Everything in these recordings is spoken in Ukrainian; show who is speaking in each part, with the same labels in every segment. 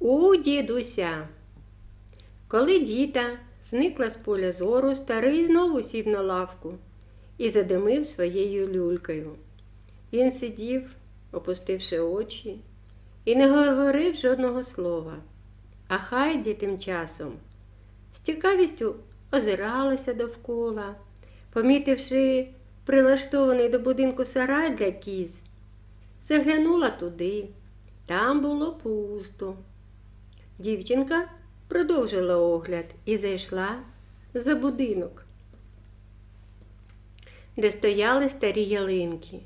Speaker 1: у дідуся. Коли діта зникла з поля зору, старий знову сів на лавку і задимив своєю люлькою. Він сидів, опустивши очі, і не говорив жодного слова. А Хайді тим часом з цікавістю озиралася довкола, помітивши прилаштований до будинку сарай для кіз, заглянула туди. Там було пусто. Дівчинка продовжила огляд і зайшла за будинок, де стояли старі ялинки.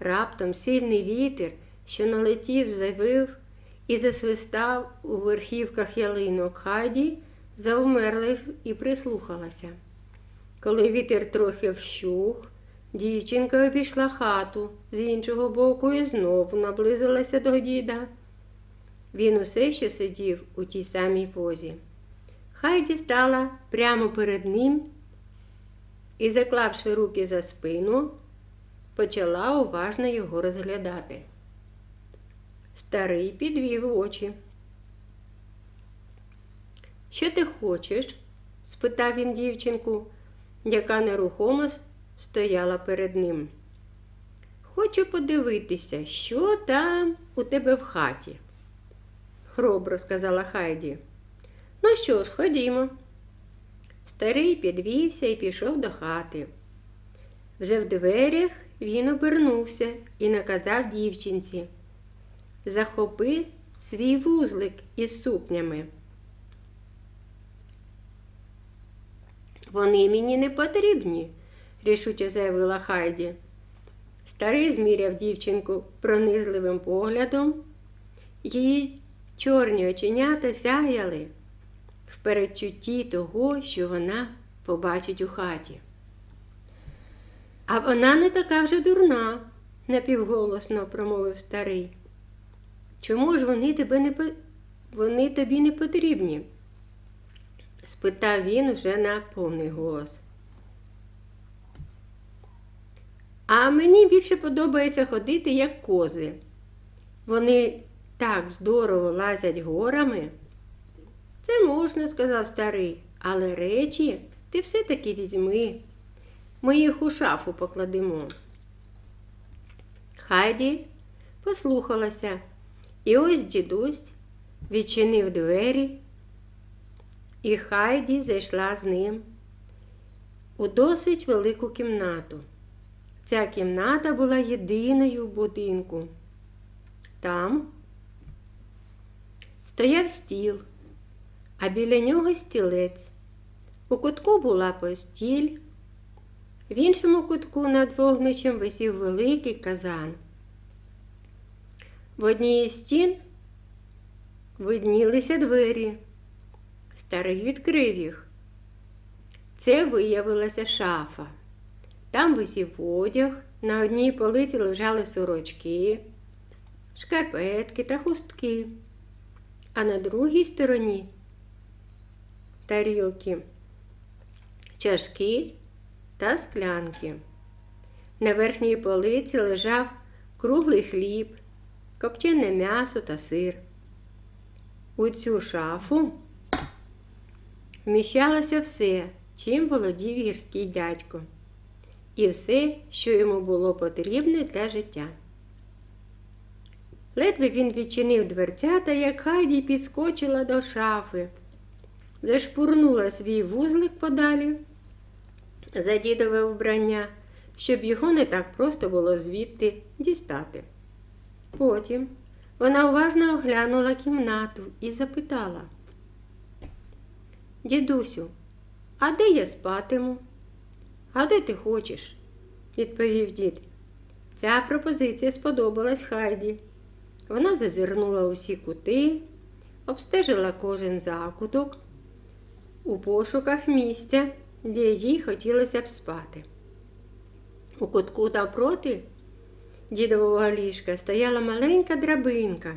Speaker 1: Раптом сильний вітер, що налетів, завив і засвистав у верхівках ялинок Хайді, завмерла і прислухалася. Коли вітер трохи вщух, дівчинка обійшла хату з іншого боку і знову наблизилася до діда. Він усе ще сидів у тій самій позі. Хайді стала прямо перед ним і, заклавши руки за спину, почала уважно його розглядати. Старий підвів очі. Що ти хочеш? спитав він дівчинку, яка нерухомо стояла перед ним. Хочу подивитися, що там у тебе в хаті, хробро сказала Хайді. Ну що ж, ходімо. Старий підвівся і пішов до хати. Вже в дверях він обернувся і наказав дівчинці. Захопи свій вузлик із сукнями. Вони мені не потрібні, рішуче заявила Хайді. Старий зміряв дівчинку пронизливим поглядом. Її чорні оченята сяяли в передчутті того, що вона побачить у хаті. А вона не така вже дурна, напівголосно промовив старий. Чому ж вони тебе не вони тобі не потрібні? спитав він уже на повний голос. А мені більше подобається ходити, як кози. Вони так здорово лазять горами. Це можна, сказав старий, але речі ти все-таки візьми. Ми їх у шафу покладемо. Хайді послухалася, і ось дідусь відчинив двері, і Хайді зайшла з ним у досить велику кімнату. Ця кімната була єдиною в будинку. Там стояв стіл, а біля нього стілець. У кутку була постіль. В іншому кутку над вогничем висів великий казан. В одній із стін виднілися двері. Старий відкрив їх. Це виявилася шафа. Там висів одяг, на одній полиці лежали сорочки, шкарпетки та хустки, а на другій стороні тарілки, чашки та склянки. На верхній полиці лежав круглий хліб, копчене м'ясо та сир. У цю шафу вміщалося все, чим володів гірський дядько, і все, що йому було потрібне для життя. Ледве він відчинив дверцята, як Хайді підскочила до шафи, зашпурнула свій вузлик подалі за дідове вбрання, щоб його не так просто було звідти дістати. Потім вона уважно оглянула кімнату і запитала. Дідусю, а де я спатиму? А де ти хочеш? відповів дід. Ця пропозиція сподобалась Хайді. Вона зазирнула усі кути, обстежила кожен закуток у пошуках місця, де їй хотілося б спати. У кутку навпроти дідового ліжка стояла маленька драбинка.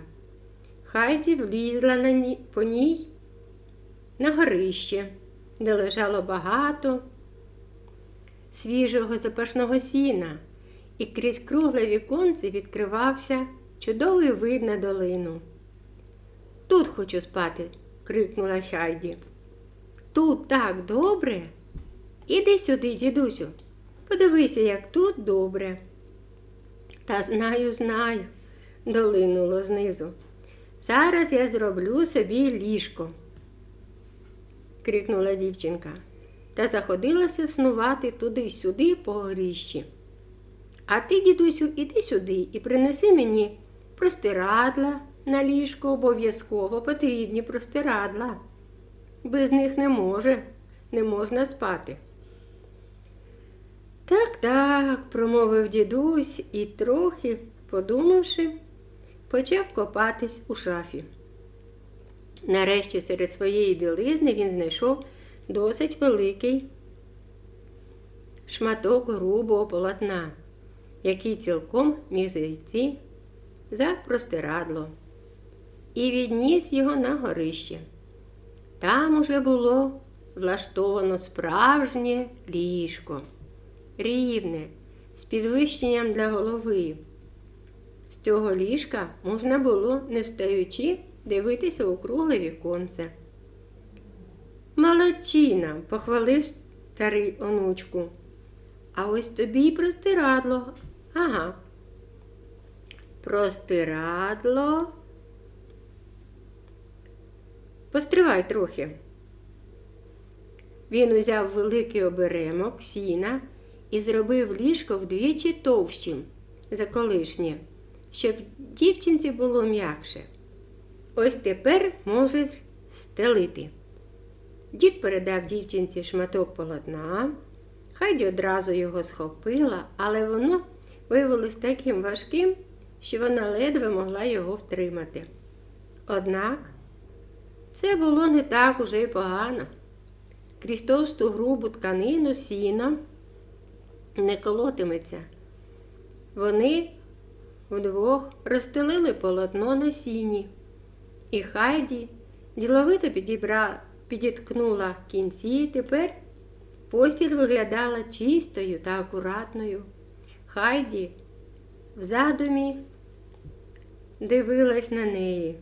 Speaker 1: Хайді влізла на ні, по ній на горище, де лежало багато свіжого запашного сіна, і крізь кругле віконце відкривався чудовий вид на долину. Тут хочу спати, крикнула Хайді. Тут так добре. Іди сюди, дідусю. Подивися, як тут добре. Та знаю, знаю, долинуло знизу. Зараз я зроблю собі ліжко, крикнула дівчинка та заходилася снувати туди-сюди по горіщі. А ти, дідусю, іди сюди і принеси мені простирадла на ліжко обов'язково потрібні простирадла. Без них не може, не можна спати. Так, так, промовив дідусь і, трохи, подумавши, почав копатись у шафі. Нарешті серед своєї білизни він знайшов досить великий шматок грубого полотна, який цілком міг зайти за простирадло, і відніс його на горище. Там уже було влаштовано справжнє ліжко, рівне, з підвищенням для голови. З цього ліжка можна було, не встаючи, дивитися у кругле віконце. Молодчина, похвалив старий онучку. А ось тобі й простирадло. Ага. Простирадло. Постривай трохи. Він узяв великий оберемок сіна і зробив ліжко вдвічі товщим за колишнє, щоб дівчинці було м'якше. Ось тепер можеш стелити. Дід передав дівчинці шматок полотна. Хайді одразу його схопила, але воно виявилось таким важким, що вона ледве могла його втримати. Однак це було не так уже й погано. Крізь товсту грубу тканину сіно не колотиметься. Вони вдвох розстелили полотно на сіні, і Хайді діловито підібра, підіткнула кінці, тепер постіль виглядала чистою та акуратною. Хайді в задумі дивилась на неї.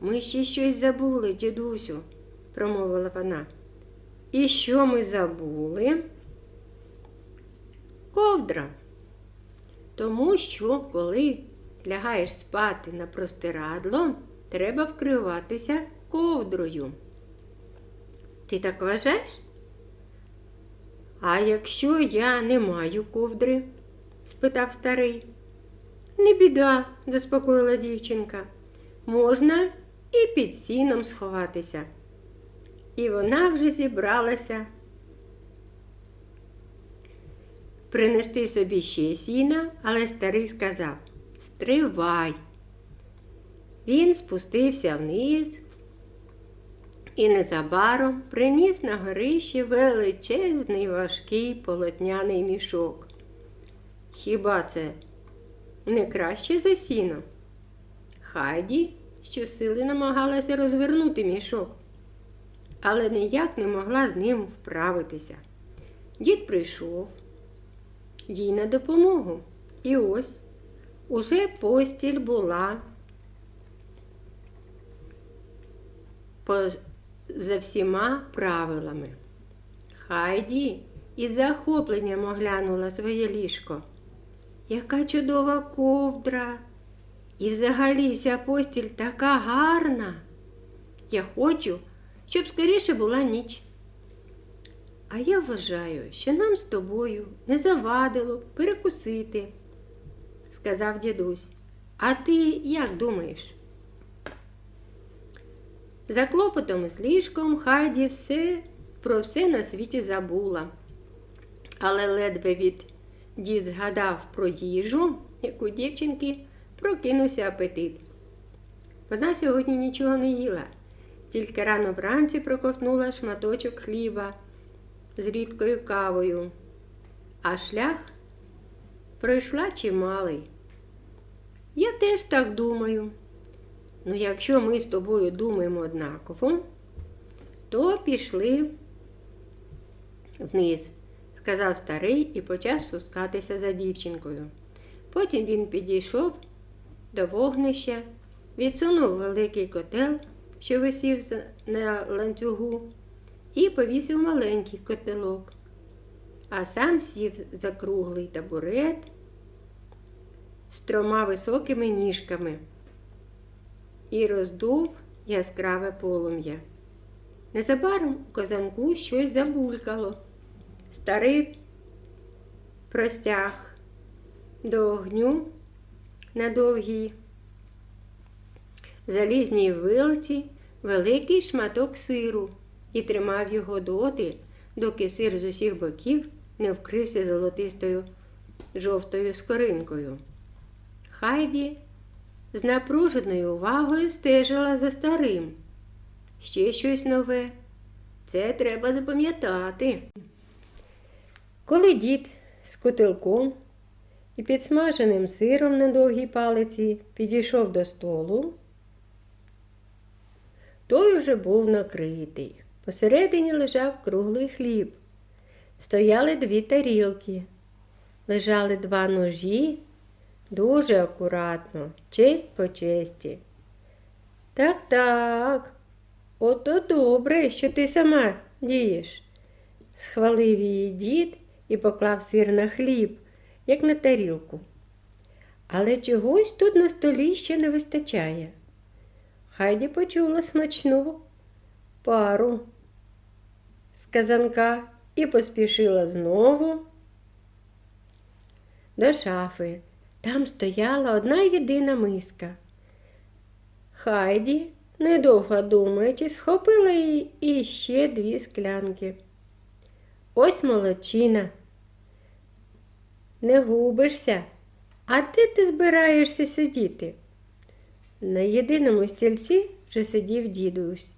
Speaker 1: Ми ще щось забули, дідусю, промовила вона. І що ми забули? Ковдра. Тому що, коли лягаєш спати на простирадло, треба вкриватися ковдрою. Ти так вважаєш? А якщо я не маю ковдри? спитав старий. Не біда, заспокоїла дівчинка. Можна і під сіном сховатися. І вона вже зібралася принести собі ще сіна, але старий сказав Стривай. Він спустився вниз і незабаром приніс на горище величезний важкий полотняний мішок. Хіба це не краще за сіно? Хайді щосили намагалася розвернути мішок, але ніяк не могла з ним вправитися. Дід прийшов їй на допомогу. І ось уже постіль була за всіма правилами. Хайді із захопленням оглянула своє ліжко. Яка чудова ковдра! І взагалі вся постіль така гарна. Я хочу, щоб скоріше була ніч. А я вважаю, що нам з тобою не завадило б перекусити, сказав дідусь. А ти як думаєш? За клопотом з ліжком Хайді все про все на світі забула. Але ледве від дід згадав про їжу, як у дівчинки прокинувся апетит. Вона сьогодні нічого не їла, тільки рано вранці проковтнула шматочок хліба з рідкою кавою, а шлях пройшла чималий. Я теж так думаю. Ну, якщо ми з тобою думаємо однаково, то пішли вниз, сказав старий і почав спускатися за дівчинкою. Потім він підійшов до вогнища відсунув великий котел, що висів на ланцюгу, і повісив маленький котелок, а сам сів за круглий табурет з трьома високими ніжками і роздув яскраве полум'я. Незабаром у казанку щось забулькало. Старий простяг до огню на довгій залізній вилці великий шматок сиру і тримав його доти, доки сир з усіх боків не вкрився золотистою жовтою скоринкою. Хайді з напруженою увагою стежила за старим. Ще щось нове. Це треба запам'ятати. Коли дід з котелком і підсмаженим сиром на довгій палиці підійшов до столу, той уже був накритий. Посередині лежав круглий хліб. Стояли дві тарілки, лежали два ножі, дуже акуратно, честь по честі. Так, так, ото добре, що ти сама дієш, схвалив її дід і поклав сир на хліб, як на тарілку. Але чогось тут на столі ще не вистачає. Хайді почула смачну пару з казанка і поспішила знову до шафи. Там стояла одна єдина миска. Хайді, недовго думаючи, схопила її і ще дві склянки. Ось молодчина. Не губишся, а де ти збираєшся сидіти? На єдиному стільці вже сидів дідусь.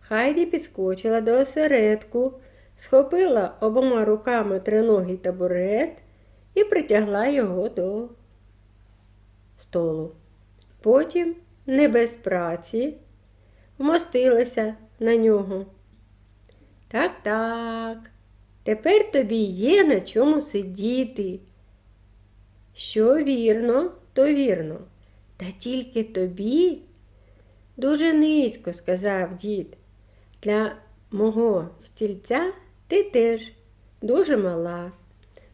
Speaker 1: Хайді підскочила до осередку, схопила обома руками триногий табурет і притягла його до столу. Потім, не без праці, вмостилася на нього. Так, так, тепер тобі є на чому сидіти. Що вірно, то вірно. Та тільки тобі дуже низько, сказав дід. Для мого стільця ти теж дуже мала.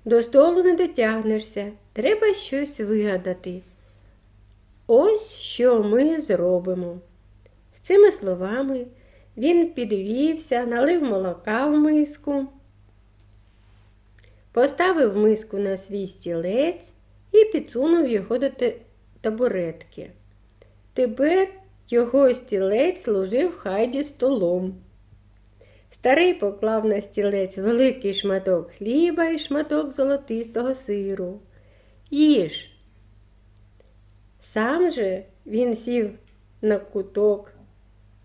Speaker 1: До столу не дотягнешся, треба щось вигадати. Ось що ми зробимо. З цими словами він підвівся, налив молока в миску, поставив миску на свій стілець і підсунув його до табуретки. Тепер його стілець служив хайді столом. Старий поклав на стілець великий шматок хліба і шматок золотистого сиру. Їж. Сам же він сів на куток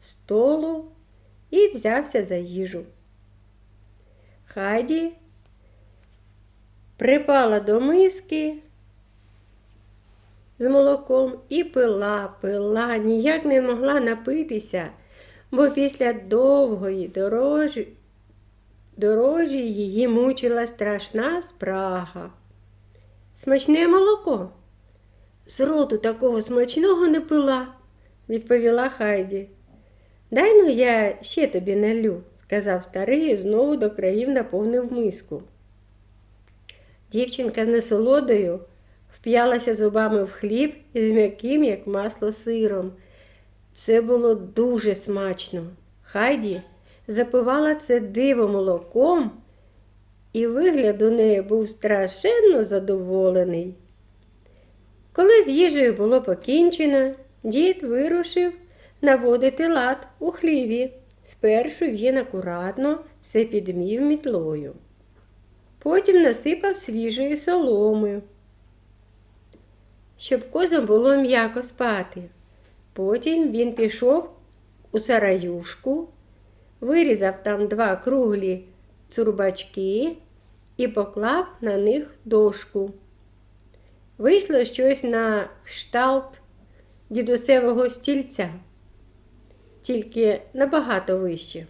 Speaker 1: столу і взявся за їжу. Хайді припала до миски з молоком і пила, пила, ніяк не могла напитися, бо після довгої дорожі, дорожі її мучила страшна спрага. Смачне молоко. З роду такого смачного не пила, відповіла Хайді. Дай ну я ще тобі налю, сказав старий і знову до країв наповнив миску. Дівчинка з насолодою вп'ялася зубами в хліб із м'яким, як масло, сиром. Це було дуже смачно. Хайді запивала це диво молоком, і вигляд у неї був страшенно задоволений. Коли з їжею було покінчено, дід вирушив наводити лад у хліві. Спершу він акуратно все підмів мітлою. Потім насипав свіжої соломи, щоб козам було м'яко спати. Потім він пішов у сараюшку, вирізав там два круглі цурбачки і поклав на них дошку. Вийшло щось на кшталт дідусевого стільця, тільки набагато вище.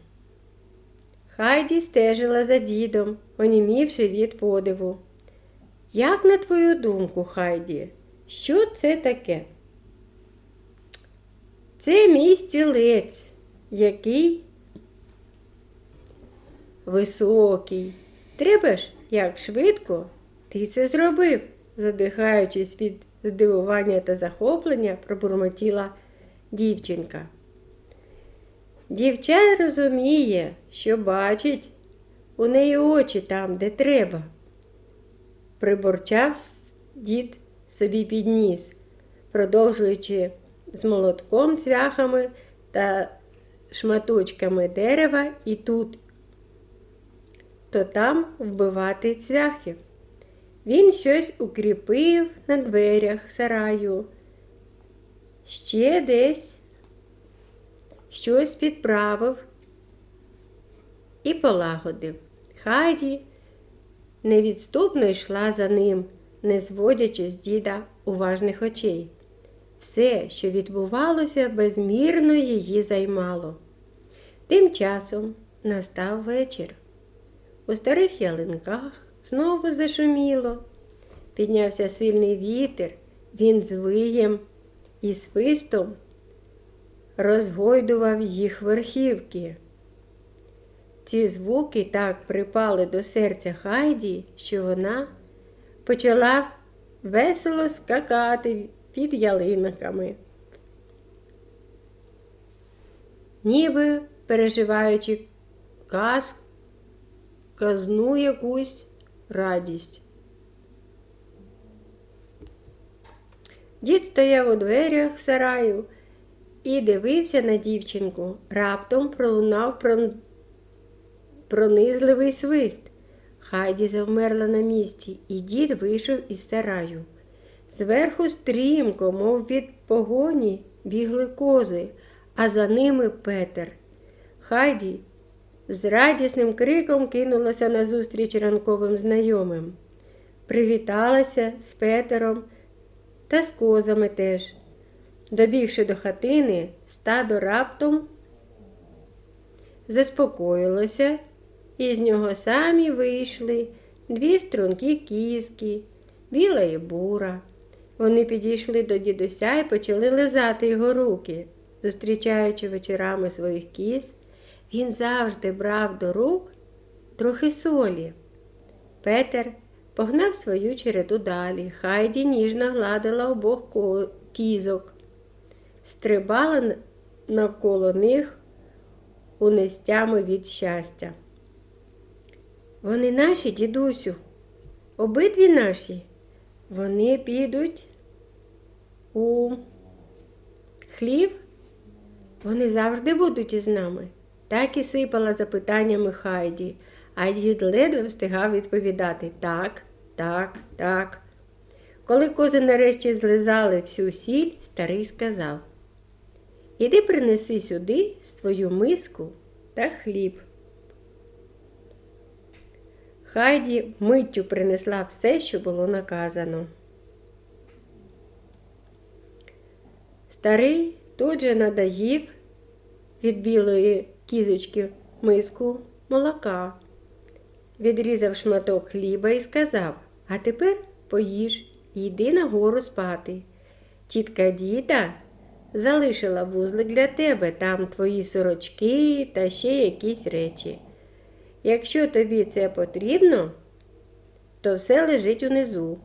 Speaker 1: Хайді стежила за дідом, онімівши від подиву. Як на твою думку, Хайді, що це таке? Це мій стілець, який високий. Треба ж, як швидко ти це зробив, задихаючись від здивування та захоплення, пробурмотіла дівчинка. Дівча розуміє, що бачить у неї очі там, де треба. Приборчав дід собі підніс, продовжуючи з молотком, цвяхами та шматочками дерева і тут, то там вбивати цвяхи. Він щось укріпив на дверях сараю, ще десь щось підправив і полагодив. Хайді невідступно йшла за ним, не зводячи з діда уважних очей. Все, що відбувалося, безмірно її займало. Тим часом настав вечір. У старих ялинках знову зашуміло. Піднявся сильний вітер, він з виєм і свистом розгойдував їх верхівки. Ці звуки так припали до серця Хайді, що вона почала весело скакати під ялинками. Ніби переживаючи каз, казну якусь радість. Дід стояв у дверях сараю і дивився на дівчинку. Раптом пролунав прон- пронизливий свист. Хайді завмерла на місці, і дід вийшов із сараю. Зверху стрімко, мов від погоні, бігли кози, а за ними Петер. Хайді з радісним криком кинулася назустріч ранковим знайомим. Привіталася з Петером та з козами теж. Добігши до хатини, стадо раптом заспокоїлося, і з нього самі вийшли дві стрункі кізки, біла і бура. Вони підійшли до дідуся і почали лизати його руки. Зустрічаючи вечорами своїх кіз, він завжди брав до рук трохи солі. Петер погнав свою череду далі. Хайді ніжно гладила обох кізок, стрибала навколо них унестями від щастя. Вони наші, дідусю, обидві наші. Вони підуть у хлів. Вони завжди будуть із нами. Так і сипала запитаннями Хайді, а дід ледве встигав відповідати так, так, так. Коли кози нарешті злизали всю сіль, старий сказав Іди принеси сюди свою миску та хліб. Хайді миттю принесла все, що було наказано. Старий тут же надаїв від білої кізочки миску молока, відрізав шматок хліба і сказав А тепер поїж і йди нагору спати. Тітка діда залишила вузлик для тебе, там твої сорочки та ще якісь речі. Якщо тобі це потрібно, то все лежить унизу,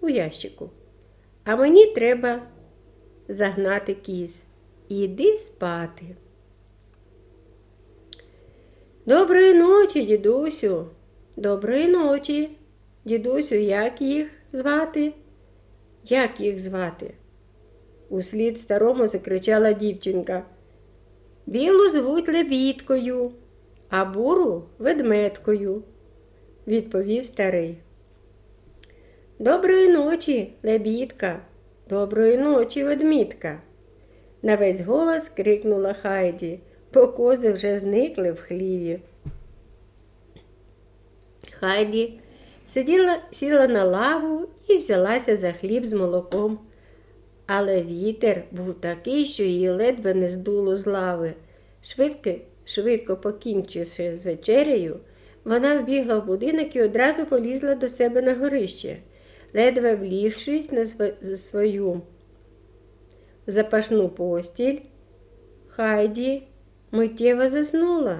Speaker 1: у ящику. А мені треба загнати кіз. Іди спати. Доброї ночі, дідусю. Доброї ночі. Дідусю, як їх звати? Як їх звати? Услід старому закричала дівчинка. Білу звуть лебідкою, а буру ведмедкою, відповів старий. Доброї ночі, лебідка, доброї ночі, ведмідка. На весь голос крикнула Хайді, бо кози вже зникли в хліві. Хайді сиділа, сіла на лаву і взялася за хліб з молоком. Але вітер був такий, що її ледве не здуло з лави. Швидко, швидко покінчивши з вечерею, вона вбігла в будинок і одразу полізла до себе на горище, ледве влігшись на свою запашну постіль, Хайді миттєво заснула.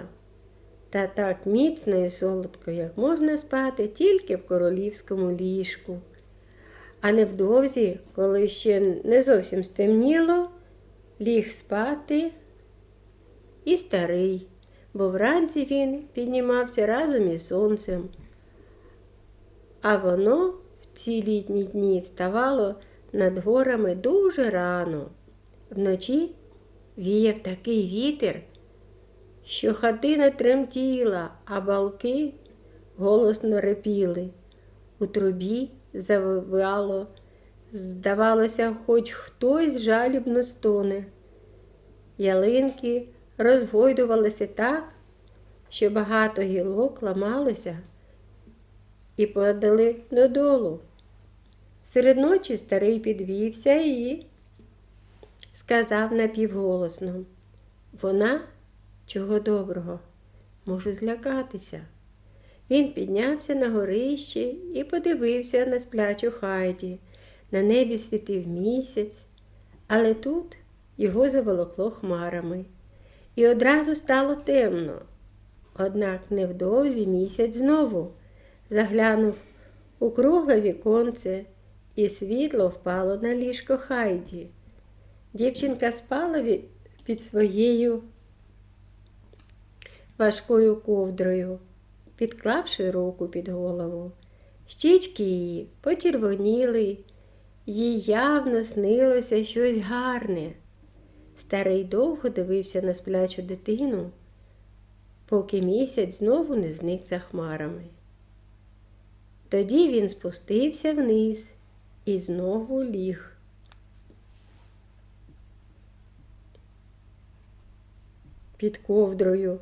Speaker 1: Та так міцно і солодко, як можна спати тільки в королівському ліжку. А невдовзі, коли ще не зовсім стемніло, ліг спати і старий, бо вранці він піднімався разом із сонцем. А воно в ці літні дні вставало над горами дуже рано. Вночі віяв такий вітер, що хатина тремтіла, а балки голосно репіли. У трубі завивало, здавалося, хоч хтось жалібно стоне. Ялинки розгойдувалися так, що багато гілок ламалося і падали додолу. Серед ночі старий підвівся і сказав напівголосно, вона, чого доброго, може злякатися. Він піднявся на горище і подивився на сплячу хайді. На небі світив місяць, але тут його заволокло хмарами. І одразу стало темно. Однак невдовзі місяць знову заглянув у кругле віконце, і світло впало на ліжко Хайді. Дівчинка спала під своєю важкою ковдрою, підклавши руку під голову. Щічки її почервоніли, їй явно снилося щось гарне. Старий довго дивився на сплячу дитину, поки місяць знову не зник за хмарами. Тоді він спустився вниз і знову ліг. Під ковдрою